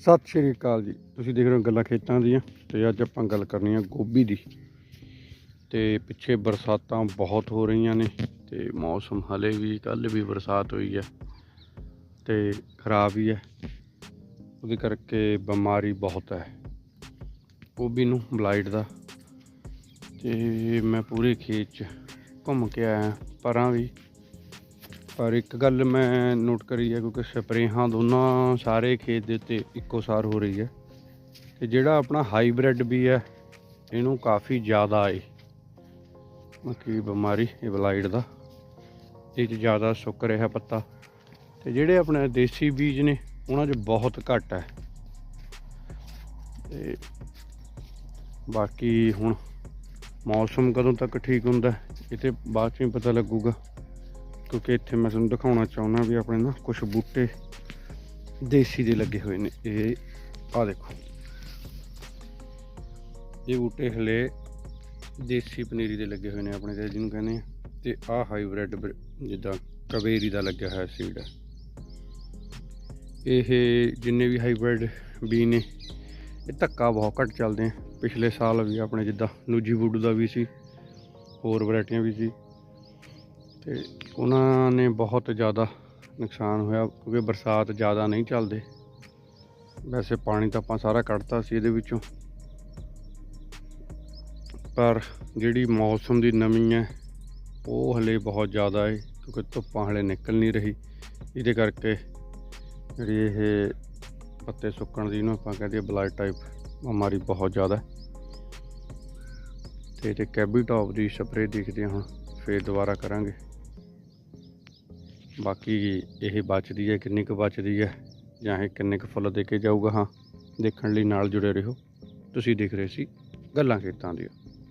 ਸਤਿ ਸ਼੍ਰੀ ਅਕਾਲ ਜੀ। ਤੁਸੀਂ ਦੇਖ ਰਹੇ ਹੋ ਗੱਲਾਂ ਖੇਤਾਂ ਦੀਆਂ ਤੇ ਅੱਜ ਆਪਾਂ ਗੱਲ ਕਰਨੀ ਆ ਗੋਭੀ ਦੀ। ਤੇ ਪਿੱਛੇ ਬਰਸਾਤਾਂ ਬਹੁਤ ਹੋ ਰਹੀਆਂ ਨੇ ਤੇ ਮੌਸਮ ਹਲੇ ਵੀ ਕੱਲ ਵੀ ਬਰਸਾਤ ਹੋਈ ਹੈ ਤੇ ਖਰਾਬ ਹੀ ਹੈ ਉਹਦੇ ਕਰਕੇ ਬਿਮਾਰੀ ਬਹੁਤ ਹੈ ਗੋਭੀ ਨੂੰ ਬਲਾਈਟ ਦਾ। ਤੇ ਮੈਂ ਪੂਰੇ ਖੇਤ 'ਚ ਘੁੰਮ ਕੇ ਆਇਆ, ਪਰਾਂ ਵੀ ਪਰ ਇੱਕ ਗੱਲ ਮੈਂ ਨੋਟ ਕਰੀ ਹੈ ਕਿਉਂਕਿ ਸਪਰੇਹਾਂ ਦੋਨਾਂ ਸਾਰੇ ਖੇਤ ਦੇ ਉੱਤੇ ਇੱਕੋ ਸਾਰ ਹੋ ਰਹੀ ਹੈ ਤੇ ਜਿਹੜਾ ਆਪਣਾ ਹਾਈਬ੍ਰਿਡ ਵੀ ਹੈ, ਇਹਨੂੰ ਕਾਫੀ ਜ਼ਿਆਦਾ ਏ। ਮੱਕੀ ਬਿਮਾਰੀ ਇਹ ਬਲਾਈਡ ਦਾ, ਇਹ 'ਚ ਜ਼ਿਆਦਾ ਸੁੱਕ ਰਿਹਾ ਪੱਤਾ। ਤੇ ਜਿਹੜੇ ਆਪਣੇ ਦੇਸੀ ਬੀਜ ਨੇ, ਉਹਨਾਂ 'ਚ ਬਹੁਤ ਘੱਟ ਹੈ। ਤੇ ਬਾਕੀ ਹੁਣ ਮੌਸਮ ਕਦੋਂ ਤੱਕ ਠੀਕ ਹੁੰਦਾ, ਇਹ ਤੇ ਬਾਅਦ ਚ ਹੀ ਪਤਾ ਲੱਗੂਗਾ। ਕਿਉਂਕਿ ਇੱਥੇ ਮੈਂ ਤੁਹਾਨੂੰ ਦਿਖਾਉਣਾ ਚਾਹੁੰਦਾ ਵੀ ਆਪਣੇ ਨਾ ਕੁਝ ਬੂਟੇ ਦੇਸੀ ਦੇ ਲੱਗੇ ਹੋਏ ਨੇ। ਇਹ ਆ ਦੇਖੋ। ਇਹ ਬੂਟੇ ਹਲੇ ਦੇਸੀ ਪਨੀਰੀ ਦੇ ਲੱਗੇ ਹੋਏ ਨੇ ਆਪਣੇ ਤੇ, ਜਿਹਨੂੰ ਕਹਿੰਦੇ ਆ। ਤੇ ਆਹ ਹਾਈਬ੍ਰਿਡ ਜਿੱਦਾਂ ਕਵੇਰੀ ਦਾ ਲੱਗਿਆ ਹੋਇਆ ਸੀਡ ਹੈ ਇਹ ਜਿੰਨੇ ਵੀ ਹਾਈਬ੍ਰਿਡ ਬੀ ਨੇ, ਇਹ ਧੱਕਾ ਬਹੁਤ ਘੱਟ ਚੱਲਦੇ ਆ। ਪਿਛਲੇ ਸਾਲ ਵੀ ਆਪਣੇ ਜਿੱਦਾਂ ਨੂਜੀ ਵੁੱਡ ਦਾ ਵੀ ਸੀ, ਹੋਰ ਵੈਰਾਈਟੀਆਂ ਵੀ ਸੀ। ਤੇ ਉਹਨਾਂ ਨੇ ਬਹੁਤ ਜ਼ਿਆਦਾ ਨੁਕਸਾਨ ਹੋਇਆ ਕਿਉਂਕਿ ਬਰਸਾਤ ਜ਼ਿਆਦਾ ਨਹੀਂ ਚੱਲਦੇ। ਵੈਸੇ ਪਾਣੀ ਤਾਂ ਆਪਾਂ ਸਾਰਾ ਕੱਢਤਾ ਸੀ ਇਹਦੇ ਵਿੱਚੋਂ। ਪਰ ਜਿਹੜੀ ਮੌਸਮ ਦੀ ਨਮੀ ਹੈ, ਉਹ ਹਲੇ ਬਹੁਤ ਜ਼ਿਆਦਾ ਹੈ ਕਿਉਂਕਿ ਧੁੱਪਾਂ ਹਲੇ ਨਿਕਲ ਨਹੀਂ ਰਹੀ। ਇਹਦੇ ਕਰਕੇ ਜਿਹੜੀ ਇਹ ਪੱਤੇ ਸੁੱਕਣ ਦੀ ਇਹਨੂੰ ਆਪਾਂ ਕਹਿੰਦੇ ਬਲੱਡ ਟਾਈਪ ਬਿਮਾਰੀ ਬਹੁਤ ਜ਼ਿਆਦਾ ਹੈ। ਤੇ ਤੇ ਕੈਬੀਟੌਪ ਦੀ ਸਪਰੇਅ ਦੇਖਦੇ ਹਾਂ ਹੁਣ, ਫੇਰ ਦੁਬਾਰਾ ਕਰਾਂਗੇ। ਬਾਕੀ ਇਹ ਬਚਦੀ ਹੈ, ਕਿੰਨੀ ਕੁ ਬਚਦੀ ਹੈ ਜਾਂ ਇਹ ਕਿੰਨੇ ਕੁ ਫੁੱਲ ਦੇ ਕੇ ਜਾਊਗਾ, ਹਾਂ, ਦੇਖਣ ਲਈ ਨਾਲ ਜੁੜੇ ਰਹੋ। ਤੁਸੀਂ ਦੇਖ ਰਹੇ ਸੀ ਗੱਲਾਂ ਖੇਤਾਂ ਦੀਆਂ।